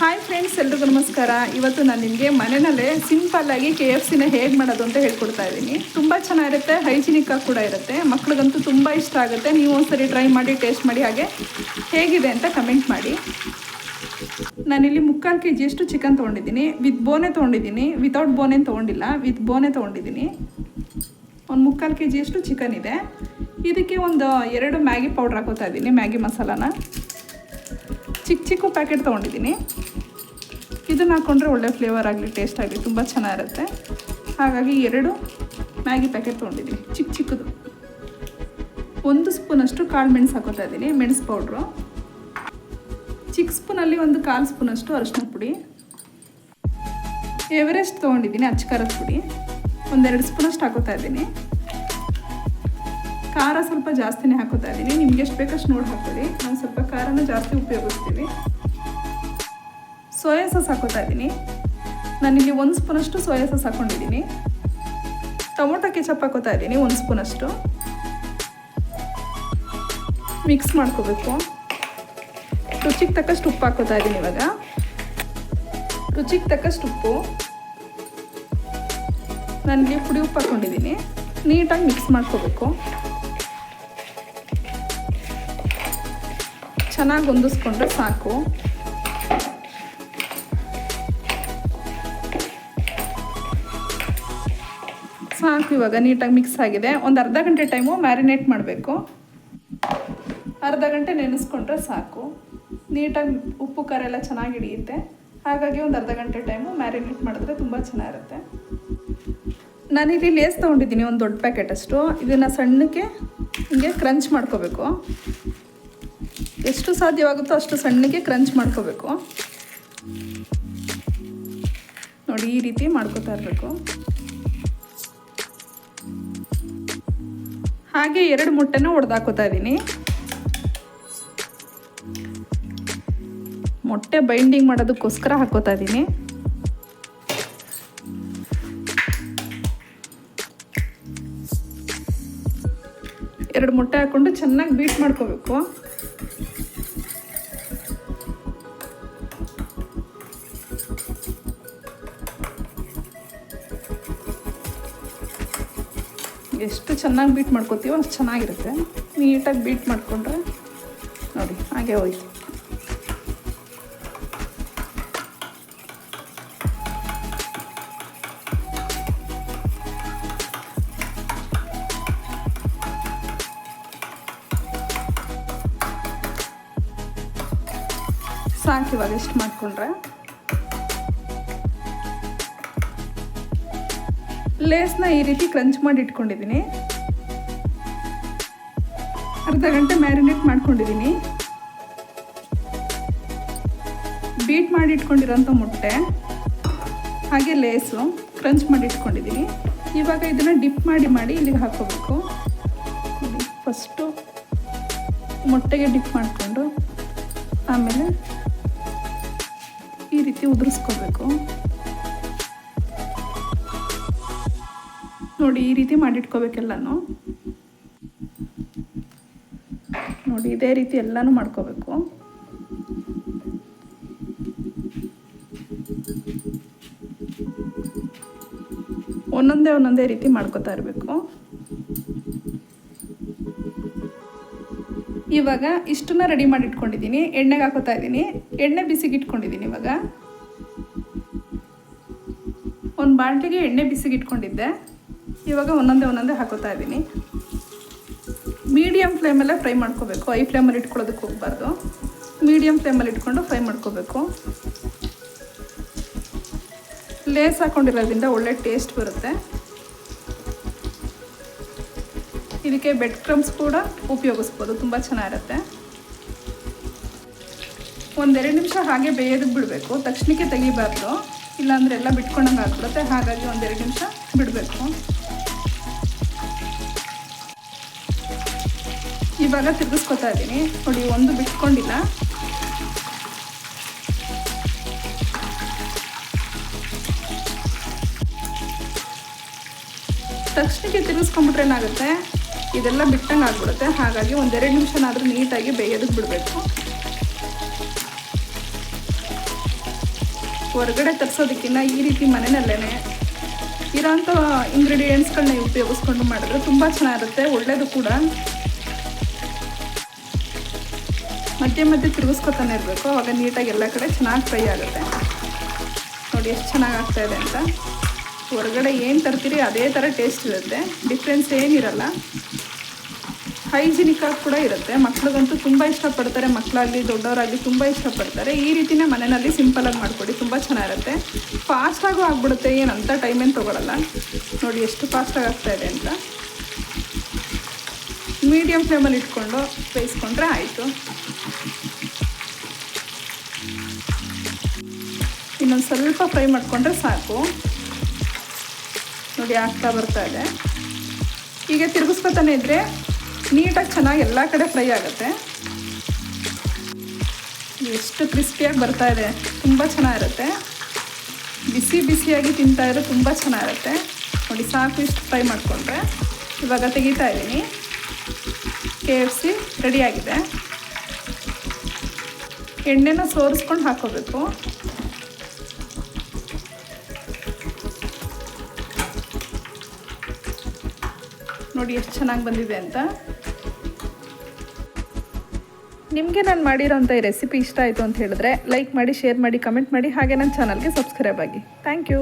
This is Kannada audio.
ಹಾಯ್ ಫ್ರೆಂಡ್ಸ್ ಎಲ್ರಿಗೂ ನಮಸ್ಕಾರ. ಇವತ್ತು ನಾನು ನಿಮಗೆ ಮನೆಯಲ್ಲೇ ಸಿಂಪಲ್ಲಾಗಿ ಕೆ ಎಫ್ ಸಿನ ಹೇಗೆ ಮಾಡೋದು ಅಂತ ಹೇಳ್ಕೊಡ್ತಾ ಇದ್ದೀನಿ. ತುಂಬ ಚೆನ್ನಾಗಿರುತ್ತೆ, ಹೈಜಿನಿಕ್ ಆಗಿ ಕೂಡ ಇರುತ್ತೆ. ಮಕ್ಳಿಗಂತೂ ತುಂಬ ಇಷ್ಟ ಆಗುತ್ತೆ. ನೀವು ಒಂದ್ಸರಿ ಟ್ರೈ ಮಾಡಿ ಟೇಸ್ಟ್ ಮಾಡಿ ಹಾಗೆ ಹೇಗಿದೆ ಅಂತ ಕಮೆಂಟ್ ಮಾಡಿ. ನಾನಿಲ್ಲಿ ಮುಕ್ಕಾಲು ಕೆ ಜಿಯಷ್ಟು ಚಿಕನ್ ತೊಗೊಂಡಿದ್ದೀನಿ. ವಿತ್ ಬೋನೆ ತೊಗೊಂಡಿದ್ದೀನಿ. Without bone ತೊಗೊಂಡಿಲ್ಲ. ವಿತ್ ಬೋನೆ ತೊಗೊಂಡಿದ್ದೀನಿ. ಒಂದು ಮುಕ್ಕಾಲು ಕೆ ಜಿಯಷ್ಟು ಚಿಕನ್ ಇದೆ. ಇದಕ್ಕೆ ಒಂದು ಎರಡು ಮ್ಯಾಗಿ ಪೌಡ್ರ್ ಹಾಕೋತಾ ಇದ್ದೀನಿ ಮ್ಯಾಗಿ ಮಸಾಲಾನ. ಚಿಕ್ಕ ಚಿಕ್ಕ ಪ್ಯಾಕೆಟ್ ತೊಗೊಂಡಿದ್ದೀನಿ. ಇದನ್ನು ಹಾಕ್ಕೊಂಡ್ರೆ ಒಳ್ಳೆ ಫ್ಲೇವರ್ ಆಗಲಿ ಟೇಸ್ಟ್ ಆಗಲಿ ತುಂಬ ಚೆನ್ನಾಗಿರುತ್ತೆ. ಹಾಗಾಗಿ ಎರಡು ಮ್ಯಾಗಿ ಪ್ಯಾಕೆಟ್ ತೊಗೊಂಡಿದ್ದೀನಿ, ಚಿಕ್ಕ ಚಿಕ್ಕದು. ಒಂದು ಸ್ಪೂನಷ್ಟು ಕಾಳು ಮೆಣಸು ಹಾಕೋತಾ ಇದ್ದೀನಿ, ಮೆಣಸು ಪೌಡ್ರು ಚಿಕ್ಕ ಸ್ಪೂನಲ್ಲಿ ಒಂದು ಕಾಲು ಸ್ಪೂನಷ್ಟು ಅರಿಶಿನ ಪುಡಿ. ಎವರೆಸ್ಟ್ ತೊಗೊಂಡಿದ್ದೀನಿ ಅಚ್ಚಕಾರದ ಪುಡಿ. ಒಂದೆರಡು ಸ್ಪೂನಷ್ಟು ಹಾಕೋತಾ ಇದ್ದೀನಿ. ಖಾರ ಸ್ವಲ್ಪ ಜಾಸ್ತಿನೇ ಹಾಕೋತಾ ಇದ್ದೀನಿ. ನಿಮ್ಗೆ ಎಷ್ಟು ಬೇಕಷ್ಟು ನೋಡಿ ಹಾಕೊಳ್ಳಿ ನಾನು ಸ್ವಲ್ಪ ಖಾರನ ಜಾಸ್ತಿ ಉಪಯೋಗಿಸ್ತೀವಿ ಸೋಯಾ ಸಾಸ್ ಹಾಕೋತಾ ಇದ್ದೀನಿ. ನಾನಿಲ್ಲಿ ಒಂದು ಸ್ಪೂನಷ್ಟು ಸೋಯಾ ಸಾಸ್ ಹಾಕೊಂಡಿದ್ದೀನಿ. ಟೊಮೊಟೊ ಕೆಚಪ್ ಹಾಕೋತಾ ಇದ್ದೀನಿ ಒಂದು ಸ್ಪೂನಷ್ಟು. ಮಿಕ್ಸ್ ಮಾಡ್ಕೋಬೇಕು. ರುಚಿಗೆ ತಕ್ಕಷ್ಟು ಉಪ್ಪು ಹಾಕೋತಾ ಇದ್ದೀನಿ ಇವಾಗ. ರುಚಿಗೆ ತಕ್ಕಷ್ಟು ಉಪ್ಪು. ನನಗೆ ಪುಡಿ ಉಪ್ಪು ಹಾಕ್ಕೊಂಡಿದ್ದೀನಿ ನೀಟಾಗಿ ಮಿಕ್ಸ್ ಮಾಡ್ಕೋಬೇಕು. ಚೆನ್ನಾಗಿ ಹೊಂದಿಸ್ಕೊಂಡ್ರೆ ಸಾಕು. ಸಾಕು ಇವಾಗ, ನೀಟಾಗಿ ಮಿಕ್ಸ್ ಆಗಿದೆ. ಒಂದು ಅರ್ಧ ಗಂಟೆ ಟೈಮು ಮ್ಯಾರಿನೇಟ್ ಮಾಡಬೇಕು. ಅರ್ಧ ಗಂಟೆ ನೆನೆಸ್ಕೊಂಡ್ರೆ ಸಾಕು. ನೀಟಾಗಿ ಉಪ್ಪು, ಖಾರ ಎಲ್ಲ ಚೆನ್ನಾಗಿ ಹಿಡಿಯುತ್ತೆ. ಹಾಗಾಗಿ ಒಂದು ಅರ್ಧ ಗಂಟೆ ಟೈಮು ಮ್ಯಾರಿನೇಟ್ ಮಾಡಿದ್ರೆ ತುಂಬ ಚೆನ್ನಾಗಿರುತ್ತೆ. ನಾನಿಲ್ಲಿ ಲೇಸ್ ತೊಗೊಂಡಿದ್ದೀನಿ, ಒಂದು ದೊಡ್ಡ ಪ್ಯಾಕೆಟ್ ಅಷ್ಟು. ಇದನ್ನು ಸಣ್ಣಕ್ಕೆ ಹಿಂಗೆ ಕ್ರಂಚ್ ಮಾಡ್ಕೋಬೇಕು. ಎಷ್ಟು ಸಾಧ್ಯವಾಗುತ್ತೋ ಅಷ್ಟು ಸಣ್ಣಗೆ ಕ್ರಂಚ್ ಮಾಡ್ಕೋಬೇಕು. ನೋಡಿ, ಈ ರೀತಿ ಮಾಡ್ಕೋತಾ ಇರಬೇಕು. ಹಾಗೆ ಎರಡು ಮೊಟ್ಟೆನ ಹೊಡೆದಾಕೋತಾ ಇದ್ದೀನಿ. ಮೊಟ್ಟೆ ಬೈಂಡಿಂಗ್ ಮಾಡೋದಕ್ಕೋಸ್ಕರ ಹಾಕೋತಾ ಇದ್ದೀನಿ. ಎರಡು ಮೊಟ್ಟೆ ಹಾಕ್ಕೊಂಡು ಚೆನ್ನಾಗಿ ಬೀಟ್ ಮಾಡ್ಕೋಬೇಕು. ಎಷ್ಟು ಚೆನ್ನಾಗಿ ಬೀಟ್ ಮಾಡ್ಕೋತೀವೋ ಅಷ್ಟು ಚೆನ್ನಾಗಿರುತ್ತೆ. ನೀಟಾಗಿ ಬೀಟ್ ಮಾಡಿಕೊಂಡ್ರೆ ನೋಡಿ, ಹಾಗೆ ಹೋಯ್ತು. ಸಾಕು ಇವಾಗ ಮಾಡಿಕೊಂಡ್ರೆ? ಲೇಸ್ನ ಈ ರೀತಿ ಕ್ರಂಚ್ ಮಾಡಿ ಇಟ್ಕೊಂಡಿದ್ದೀನಿ. ಅರ್ಧ ಗಂಟೆ ಮ್ಯಾರಿನೇಟ್ ಮಾಡ್ಕೊಂಡಿದ್ದೀನಿ. ಬೀಟ್ ಮಾಡಿ ಇಟ್ಕೊಂಡಿರೋಂಥ ಮೊಟ್ಟೆ, ಹಾಗೆ ಲೇಸು ಕ್ರಂಚ್ ಮಾಡಿ ಇಟ್ಕೊಂಡಿದ್ದೀನಿ. ಇವಾಗ ಇದನ್ನು ಡಿಪ್ ಮಾಡಿ ಮಾಡಿ ಇಲ್ಲಿಗೆ ಹಾಕೋಬೇಕು. ಫಸ್ಟು ಮೊಟ್ಟೆಗೆ ಡಿಪ್ ಮಾಡಿಕೊಂಡು ಆಮೇಲೆ ಈ ರೀತಿ ಉದುರಿಸ್ಕೋಬೇಕು. ನೋಡಿ ಈ ರೀತಿ ಮಾಡಿಟ್ಕೋಬೇಕೆಲ್ಲನೂ. ನೋಡಿ ಇದೇ ರೀತಿ ಎಲ್ಲನೂ ಮಾಡ್ಕೋಬೇಕು. ಒಂದೊಂದೇ ಒಂದೊಂದೇ ರೀತಿ ಮಾಡ್ಕೋತಾ ಇರಬೇಕು. ಇವಾಗ ಇಷ್ಟನ್ನ ರೆಡಿ ಮಾಡಿ ಇಟ್ಕೊಂಡಿದ್ದೀನಿ ಎಣ್ಣೆಗೆ ಹಾಕೋತಾ ಇದ್ದೀನಿ. ಎಣ್ಣೆ ಬಿಸಿಗೆ ಇಟ್ಕೊಂಡಿದ್ದೀನಿ ಇವಾಗ. ಒಂದು ಬಾಲ್ಟಿಗೆ ಎಣ್ಣೆ ಬಿಸಿಗೆ ಇಟ್ಕೊಂಡಿದ್ದೆ ಇವಾಗ ಒಂದೊಂದೇ ಒಂದೊಂದೇ ಹಾಕೋತಾ ಇದ್ದೀನಿ. ಮೀಡಿಯಮ್ ಫ್ಲೇಮಲ್ಲೇ ಫ್ರೈ ಮಾಡ್ಕೋಬೇಕು. ಐ ಫ್ಲೇಮಲ್ಲಿ ಇಟ್ಕೊಳ್ಳೋದಕ್ಕೆ ಹೋಗಬಾರ್ದು. ಮೀಡಿಯಮ್ ಫ್ಲೇಮಲ್ಲಿ ಇಟ್ಕೊಂಡು ಫ್ರೈ ಮಾಡ್ಕೋಬೇಕು. ಲೇಸ್ ಹಾಕ್ಕೊಂಡಿರೋದ್ರಿಂದ ಒಳ್ಳೆ ಟೇಸ್ಟ್ ಬರುತ್ತೆ. ಇದಕ್ಕೆ ಬೆಡ್ ಕ್ರಮ್ಸ್ ಕೂಡ ಉಪಯೋಗಿಸ್ಬೋದು. ತುಂಬ ಚೆನ್ನಾಗಿರುತ್ತೆ. ಒಂದೆರಡು ನಿಮಿಷ ಹಾಗೆ ಬೇಯೋದಕ್ಕೆ ಬಿಡಬೇಕು. ತಕ್ಷಣಕ್ಕೆ ತೆಗಿಬಾರ್ದು. ಇಲ್ಲಾಂದರೆ ಎಲ್ಲ ಬಿಟ್ಕೊಂಡಂಗೆ ಆಗ್ಬಿಡುತ್ತೆ. ಹಾಗಾಗಿ ಒಂದೆರಡು ನಿಮಿಷ ಬಿಡಬೇಕು. ಇವಾಗ ತಿರ್ಗಿಸ್ಕೊತಾ ಇದ್ದೀನಿ. ನೋಡಿ, ಒಂದು ಬಿಟ್ಕೊಂಡಿಲ್ಲ. ತಕ್ಷಣಕ್ಕೆ ತಿರ್ಗಿಸ್ಕೊಂಬಿಟ್ರೆ ಏನಾಗುತ್ತೆ? ಇದೆಲ್ಲ ಬಿಟ್ಟಂಗೆ ಆಗ್ಬಿಡುತ್ತೆ. ಹಾಗಾಗಿ ಒಂದೆರಡು ನಿಮಿಷನಾದರೂ ನೀಟಾಗಿ ಬೇಯೋದಕ್ಕೆ ಬಿಡಬೇಕು. ಹೊರಗಡೆ ತರಿಸೋದಕ್ಕಿಂತ ಈ ರೀತಿ ಮನೆಯಲ್ಲೇ ಇರೋಂಥ ಇಂಗ್ರೀಡಿಯೆಂಟ್ಸ್ಗಳನ್ನ ಉಪಯೋಗಿಸ್ಕೊಂಡು ಮಾಡಿದ್ರೆ ತುಂಬ ಚೆನ್ನಾಗಿರುತ್ತೆ. ಒಳ್ಳೆಯದು ಕೂಡ. ಮಧ್ಯೆ ಮಧ್ಯೆ ತಿರುಗಿಸ್ಕೊತಾನೆ ಇರಬೇಕು. ಅವಾಗ ನೀಟಾಗಿ ಎಲ್ಲ ಕಡೆ ಚೆನ್ನಾಗಿ ಫ್ರೈ ಆಗುತ್ತೆ. ನೋಡಿ ಎಷ್ಟು ಚೆನ್ನಾಗಿ ಆಗ್ತಾ ಇದೆ ಅಂತ. ಹೊರಗಡೆ ಏನು ತರ್ತೀರಿ ಅದೇ ಥರ ಟೇಸ್ಟ್ ಇರುತ್ತೆ. ಡಿಫ್ರೆನ್ಸ್ ಏನಿರಲ್ಲ ಹೈಜಿನಿಕ್ ಆಗಿ ಕೂಡ ಇರುತ್ತೆ. ಮಕ್ಳಿಗಂತೂ ತುಂಬ ಇಷ್ಟಪಡ್ತಾರೆ. ಮಕ್ಕಳಾಗಲಿ ದೊಡ್ಡವರಾಗಲಿ ತುಂಬ ಇಷ್ಟಪಡ್ತಾರೆ. ಈ ರೀತಿನೇ ಮನೆಯಲ್ಲಿ ಸಿಂಪಲಾಗಿ ಮಾಡಿಕೊಡಿ. ತುಂಬ ಚೆನ್ನಾಗಿರುತ್ತೆ. ಫಾಸ್ಟಾಗೂ ಆಗಿಬಿಡುತ್ತೆ. ಏನಂತ ಟೈಮೇನು ತೊಗೊಳಲ್ಲ. ನೋಡಿ ಎಷ್ಟು ಫಾಸ್ಟಾಗಿ ಆಗ್ತಾಯಿದೆ ಅಂತ. ಮೀಡಿಯಮ್ ಫ್ಲೇಮಲ್ಲಿ ಇಟ್ಕೊಂಡು ಬೇಯಿಸ್ಕೊಂಡ್ರೆ ಆಯಿತು. ಇನ್ನೊಂದು ಸ್ವಲ್ಪ ಫ್ರೈ ಮಾಡಿಕೊಂಡ್ರೆ ಸಾಕು. ನೋಡಿ, ಆಗ್ತಾ ಬರ್ತಾ ಇದೆ. ಈಗ ತಿರುಗಿಸ್ಕೊತಾನೆ ಇದ್ದರೆ ನೀಟಾಗಿ ಚೆನ್ನಾಗಿ ಎಲ್ಲ ಕಡೆ ಫ್ರೈ ಆಗುತ್ತೆ. ಎಷ್ಟು ಕ್ರಿಸ್ಪಿಯಾಗಿ ಬರ್ತಾ ಇದೆ. ತುಂಬ ಚೆನ್ನಾಗಿರುತ್ತೆ. ಬಿಸಿ ಬಿಸಿಯಾಗಿ ತಿಂತಾ ತುಂಬ ಚೆನ್ನಾಗಿರುತ್ತೆ. ನೋಡಿ, ಸಾಕು ಇಷ್ಟು ಫ್ರೈ ಮಾಡಿಕೊಂಡ್ರೆ. ಇವಾಗ ತೆಗಿತಾ ಇದ್ದೀನಿ. ಕೆ ಎಫ್ ಸಿ ರೆಡಿಯಾಗಿದೆ ಎಣ್ಣೆನ ಸೋರಿಸ್ಕೊಂಡು ಹಾಕೋಬೇಕು. ನೋಡಿ ಎಷ್ಟು ಚೆನ್ನಾಗಿ ಬಂದಿದೆ ಅಂತ. ನಿಮಗೆ ನಾನು ಮಾಡಿರೋಂಥ ಈ ರೆಸಿಪಿ ಇಷ್ಟ ಆಯಿತು ಅಂತ ಹೇಳಿದ್ರೆ ಲೈಕ್ ಮಾಡಿ ಶೇರ್ ಮಾಡಿ ಕಮೆಂಟ್ ಮಾಡಿ, ಹಾಗೆ ನನ್ನ ಚಾನಲ್ಗೆ ಸಬ್ಸ್ಕ್ರೈಬ್ ಆಗಿ. Thank you